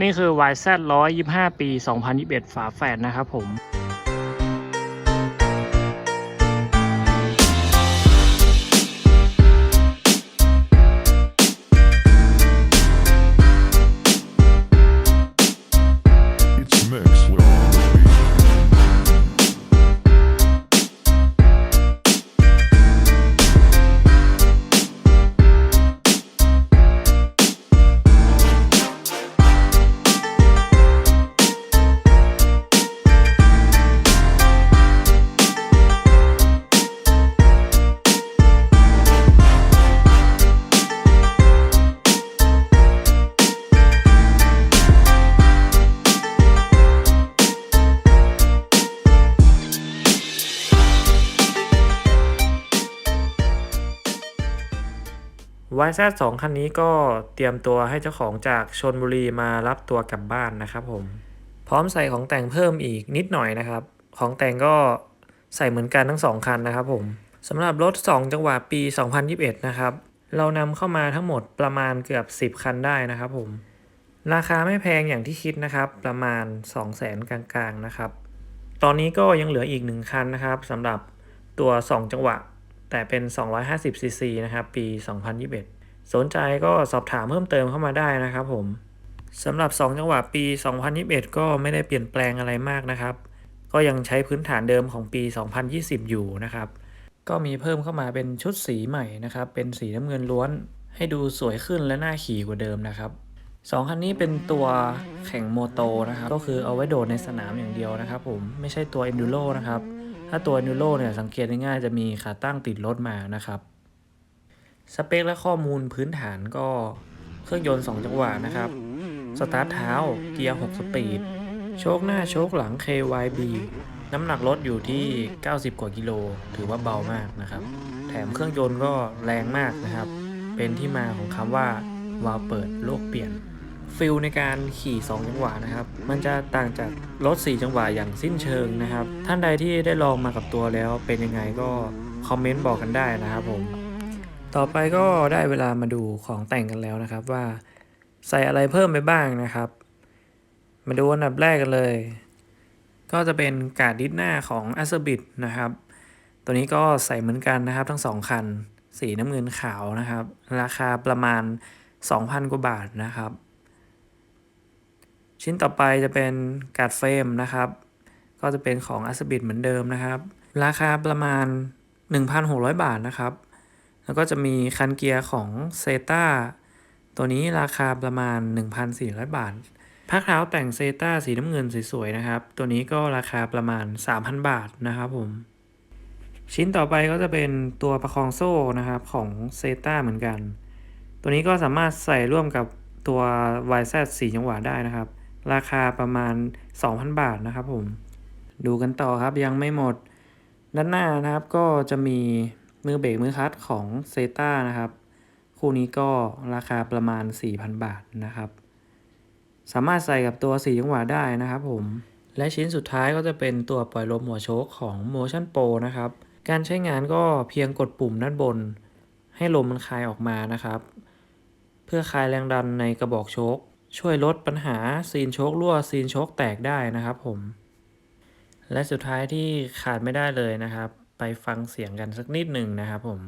นี่คือ YZ 125 ปี 2021 ฝาแฝดนะครับผม YZ 2คันนี้ก็เตรียมตัวให้เจ้าของจากชนบุรีมารับตัวกลับบ้านนะครับผม พร้อมใส่ของแต่งเพิ่มอีกนิดหน่อยนะครับ ของแต่งก็ใส่เหมือนกันทั้งสองคันนะครับผมสำหรับรถ 2 จังหวะปี 2021 นะครับ เรานำเข้ามาทั้งหมดประมาณเกือบ 10 คันได้นะครับผม ราคาไม่แพงอย่างที่คิดนะครับ ประมาณ 200,000 กลางๆนะครับ ตอนนี้ก็ยังเหลืออีกหนึ่งคันนะครับสำหรับตัว 2 จังหวะ แต่เป็น 250cc นะครับ ปี 2021 สนใจก็สอบถามเพิ่มเติมเข้ามาได้นะครับผมสำหรับ 2 จังหวะปี 2021 ก็ไม่ได้เปลี่ยนแปลงอะไรมากนะครับ ก็ยังใช้พื้นฐานเดิมของปี 2020 อยู่นะครับ ก็มีเพิ่มเข้ามาเป็นชุดสีใหม่นะครับ เป็นสีน้ำเงินล้วน ให้ดูสวยขึ้นและน่าขี่กว่าเดิมนะครับสองคันนี้เป็นตัวแข่งโมโตนะครับ ก็คือเอาไว้โดดในสนามอย่างเดียวนะครับผม ไม่ใช่ตัว Enduro นะครับ ถ้าตัว Enduro เนี่ยสังเกตง่ายๆจะมีขาตั้งติดรถมานะครับ สเปคและข้อมูลพื้นฐานก็เครื่องยนต์ 2 จังหวะนะครับ สตาร์ทเท้า เกียร์ 6 สปีด โชคหน้าโชคหลัง KYB น้ำหนักรถอยู่ที่ 90 กว่ากิโล ถือว่าเบามากนะครับ แถมเครื่องยนต์ก็แรงมากนะครับ เป็นที่มาของคำว่าวาล์วเปิดโลกเปลี่ยน ฟิลในการขี่ 2 จังหวะนะครับ มันจะต่างจากรถ 4 จังหวะอย่างสิ้นเชิงนะครับ ท่านใดที่ได้ลองมากับตัวแล้วเป็นยังไงก็คอมเมนต์บอกกันได้นะครับผมต่อไปก็ได้เวลามาดูของแต่งกันแล้วนะครับว่าใส่อะไรเพิ่มไปบ้างนะครับ มาดูอันดับแรกกันเลย ก็จะเป็นกาดดิสหน้าของ a s b i t นะครับ ตัวนี้ก็ใส่เหมือนกันนะครับ ทั้งสองคัน สีน้ำเงินขาวนะครับ ราคาประมาณ 2,000 กว่าบาทนะครับ ชิ้นต่อไปจะเป็นการ์ดเฟรมนะครับ ก็จะเป็นของ a s b i t เหมือนเดิมนะครับ ราคาประมาณ 1,600 บาทนะครับ แล้วก็จะมีคันเกียร์ของเซตาตัวนี้ราคาประมาณ 1,400 บาทพักเท้าแต่งเซตาสีน้ำเงินสวยๆนะครับ ตัวนี้ก็ราคาประมาณ 3,000 บาทนะครับผม ชิ้นต่อไปก็จะเป็นตัวประคองโซ่นะครับของเซตาเหมือนกัน ตัวนี้ก็สามารถใส่ร่วมกับตัว YZ 4จังหวะได้นะครับ ราคาประมาณ 2,000 บาทนะครับผม ดูกันต่อครับยังไม่หมด ด้านหน้านะครับก็จะมีมือเบรกมือคลัตช์ของเซตานะครับ คู่นี้ก็ราคาประมาณ 4,000 บาทนะครับ สามารถใส่กับตัว 4 จังหวะได้นะครับผมและชิ้นสุดท้ายก็จะเป็นตัวปล่อยลมหัวโชคของ Motion Pro นะครับ การใช้งานก็เพียงกดปุ่มด้านบน ให้ลมมันคลายออกมานะครับ เพื่อคลายแรงดันในกระบอกโชค ช่วยลดปัญหาซีนโชครั่วซีนโชคแตกได้นะครับผม และสุดท้ายที่ขาดไม่ได้เลยนะครับ ไปฟังเสียงกันสักนิดหนึ่งนะครับผม